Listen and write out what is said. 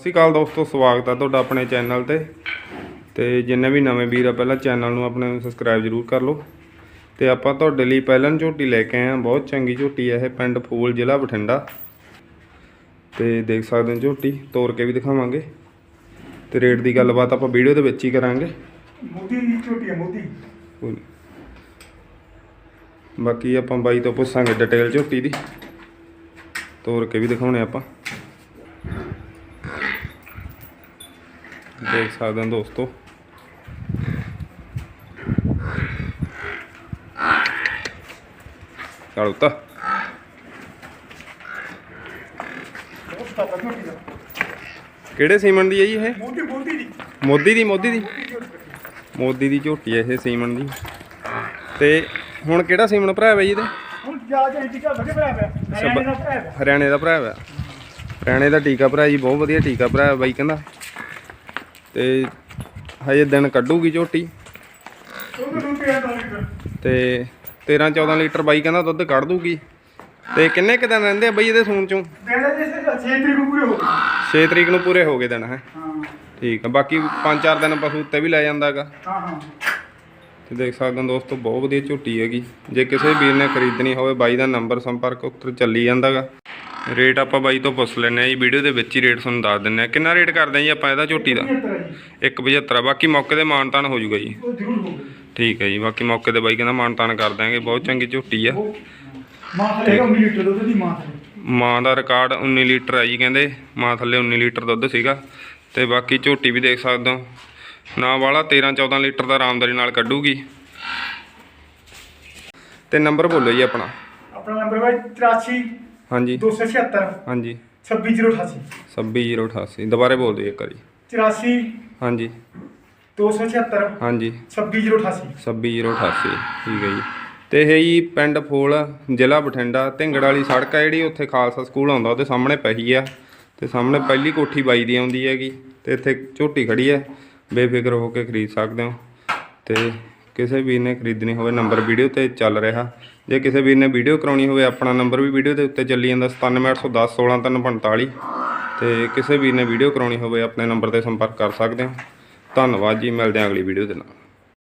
ਸਤਿ ਸ਼੍ਰੀ ਅਕਾਲ ਦੋਸਤੋ ਸਵਾਗਤ ਹੈ ਤੁਹਾਡਾ ਆਪਣੇ ਚੈਨਲ ਤੇ। ਤੇ ਜਿੰਨੇ ਵੀ ਨਵੇਂ ਵੀਰ ਆ ਪਹਿਲਾਂ ਚੈਨਲ ਨੂੰ ਆਪਣੇ ਸਬਸਕ੍ਰਾਈਬ ਜ਼ਰੂਰ ਕਰ ਲਓ। ਤੇ ਆਪਾਂ ਤੁਹਾਡੇ ਲਈ ਪਹਿਲਾਂ ਝੋਟੀ ਲੈ ਕੇ ਆਏ ਆ ਬਹੁਤ ਚੰਗੀ ਝੋਟੀ ਹੈ ਇਹ ਪਿੰਡ ਫੂਲ ਜ਼ਿਲ੍ਹਾ ਬਠਿੰਡਾ। ਤੇ ਦੇਖ ਸਕਦੇ ਹੋ ਝੋਟੀ ਤੋੜ ਕੇ ਵੀ ਦਿਖਾਵਾਂਗੇ। ਤੇ ਰੇਟ ਦੀ ਗੱਲਬਾਤ ਆਪਾਂ ਵੀਡੀਓ ਦੇ ਵਿੱਚ ਹੀ ਕਰਾਂਗੇ। ਮੋਦੀ ਦੀ ਝੋਟੀ ਹੈ ਮੋਦੀ। ਬਾਕੀ ਆਪਾਂ ਬਾਈ ਤੋਂ ਪੁੱਛਾਂਗੇ ਡਿਟੇਲ ਝੋਟੀ ਦੀ। ਤੋੜ ਕੇ ਵੀ ਦਿਖਾਉਣੇ ਆਪਾਂ। ਦੇਖ ਸਕਦੇ ਹੋ ਦੋਸਤੋ। ਚਲੋ ਤਾਂ ਬਹੁਤ ਸਤਾਪਾ ਝੋਟੀ ਦਾ ਕਿਹੜੇ ਸੀਮਨ ਦੀ ਹੈ ਜੀ ਇਹ? ਮੋਦੀ ਮੋਦੀ ਦੀ। ਮੋਦੀ ਦੀ ਮੋਦੀ ਦੀ? ਮੋਦੀ ਦੀ ਝੋਟੀ ਹੈ ਇਹ ਸੀਮਨ ਦੀ। ਤੇ ਹੁਣ ਕਿਹੜਾ ਸੀਮਨ ਭਰਾ ਹੈ ਜੀ ਇਹਦੇ? ਹੁਣ ਜਾ ਜਾ ਟਿਕਾ ਦਾ ਭਰਾ ਹੈ ਹਰਿਆਣੇ ਦਾ ਭਰਾ ਹੈ ਹਰਿਆਣੇ ਦਾ ਟੀਕਾ ਭਰਾ ਜੀ ਬਹੁਤ ਵਧੀਆ ਟੀਕਾ ਭਰਾ ਹੈ ਬਾਈ ਕਹਿੰਦਾ। ਤੇ ਹਜੇ ਦਿਨ ਕੱਢੂਗੀ ਝੋਟੀ। ਤੇ 13 14 ਲੀਟਰ ਬਾਈ ਕਹਿੰਦਾ ਦੁੱਧ ਕੱਢ ਦੂਗੀ। ਤੇ ਕਿੰਨੇ ਕੁ ਦਿਨ ਰਹਿੰਦੇ ਆ ਬਈ ਇਹਦੇ ਸੂਣ ਚੋਂ? ਦੇਣਾ ਜੇ ਸੇ ਤਰੀਕ ਨੂੰ ਪੂਰੇ ਹੋ ਗਏ। 6 ਤਰੀਕ ਨੂੰ ਪੂਰੇ ਹੋ ਗਏ ਦਿਨ ਹੈ? ਹਾਂ। ਠੀਕ ਆ ਬਾਕੀ 5-4 ਦਿਨ ਪਸ਼ੂ ਉੱਤੇ ਵੀ ਲੈ ਜਾਂਦਾਗਾ। ਹਾਂ ਹਾਂ। ਤੇ ਦੇਖ ਸਕਦੇ ਹੋ ਦੋਸਤੋ ਬਹੁਤ ਵਧੀਆ ਝੋਟੀ ਹੈਗੀ। ਜੇ ਕਿਸੇ ਵੀਰ ਨੇ ਖਰੀਦਣੀ ਹੋਵੇ ਬਾਈ ਦਾ ਨੰਬਰ ਸੰਪਰਕ ਉੱਤਰ ਚੱਲੀ ਜਾਂਦਾਗਾ। ਰੇਟ ਆਪਾਂ ਬਾਈ ਤੋਂ ਪੁੱਛ ਲੈਨੇ ਆ ਜੀ ਵੀਡੀਓ ਦੇ ਵਿੱਚ ਹੀ ਰੇਟ ਤੁਹਾਨੂੰ ਦੱਸ ਦਿੰਨੇ ਆ ਕਿੰਨਾ ਰੇਟ ਕਰਦੇ ਆ ਜੀ ਆਪਾਂ ਇਹਦਾ ਝੋਟੀ ਦਾ? 75 ਜੀ। 175 ਆ ਬਾਕੀ ਮੌਕੇ ਤੇ ਮਾਨਤਾਨ ਹੋ ਜਾਊਗਾ ਜੀ। ਠੀਕ ਹੈ ਜੀ ਬਾਕੀ ਮੌਕੇ ਤੇ ਬਾਈ ਕਹਿੰਦਾ ਮਾਨਤਾਨ ਕਰ ਦਾਂਗੇ ਬਹੁਤ ਚੰਗੀ ਝੋਟੀ ਆ। ਉਹ ਮਾਂ ਥਲੇ 19 ਲੀਟਰ ਦੁੱਧ ਦੀ ਮਾਂ ਥਲੇ। ਮਾਂ ਦਾ ਰਿਕਾਰਡ 19 ਲੀਟਰ ਆ ਜੀ ਕਹਿੰਦੇ ਮਾਂ ਥੱਲੇ 19 ਲੀਟਰ ਦੁੱਧ ਸੀਗਾ। ਤੇ ਬਾਕੀ ਝੋਟੀ ਵੀ ਦੇਖ ਸਕਦੇ ਹੋ। ਨਾ ਵਾਲਾ 13 14 ਲੀਟਰ ਦਾ ਆਰਾਮਦਾਰੀ ਨਾਲ ਕੱਢੂਗੀ। ਤੇ ਨੰਬਰ ਬੋਲੋ ਜੀ ਆਪਣਾ। ਆਪਣਾ ਨੰਬਰ ਹੈ 83 ਹਾਂਜੀ। 276 ਹਾਂਜੀ। 26088 26088 ਦੁਬਾਰੇ ਬੋਲ ਦਿਓ ਇੱਕ ਵਾਰੀ। 84 ਹਾਂਜੀ। 276 ਹਾਂਜੀ। 26088 26088 ਠੀਕ ਹੈ ਜੀ। ਤੇ ਇਹ ਜੀ ਪਿੰਡ ਫੂਲ ਜ਼ਿਲ੍ਹਾ ਬਠਿੰਡਾ ਢਿੰਗੜ ਵਾਲੀ ਸੜਕ ਆ ਜਿਹੜੀ ਉੱਥੇ ਖਾਲਸਾ ਸਕੂਲ ਆਉਂਦਾ ਉਹਦੇ ਸਾਹਮਣੇ ਪਹੀ ਆ। ਤੇ ਸਾਹਮਣੇ ਪਹਿਲੀ ਕੋਠੀ ਬਾਈ ਦੀ ਆਉਂਦੀ ਹੈਗੀ। ਤੇ ਇੱਥੇ ਝੋਟੀ ਖੜੀ ਹੈ। ਬੇਫਿਕਰ ਹੋ ਕੇ ਖਰੀਦ ਸਕਦੇ ਹੋ। ਤੇ ਕਿਸੇ ਵੀਰ ਨੇ ਖਰੀਦਣੀ ਹੋਵੇ ਨੰਬਰ ਵੀਡੀਓ ਤੇ ਚੱਲ ਰਿਹਾ। ਜੇ ਕਿਸੇ ਵੀਰ ਨੇ ਵੀਡੀਓ ਕਰਾਉਣੀ ਹੋਵੇ, ਆਪਣਾ ਨੰਬਰ ਵੀ ਵੀਡੀਓ ਦੇ ਉੱਤੇ ਚੱਲੀ ਜਾਂਦਾ 97810 16345 ਤੇ ਕਿਸੇ ਵੀਰ ਨੇ ਵੀਡੀਓ ਕਰਾਉਣੀ ਹੋਵੇ, ਆਪਣੇ ਨੰਬਰ ਤੇ ਸੰਪਰਕ ਕਰ ਸਕਦੇ ਹੋ। ਧੰਨਵਾਦ ਜੀ, ਮਿਲਦੇ ਹਾਂ ਅਗਲੀ ਵੀਡੀਓ ਦੇ ਨਾਲ।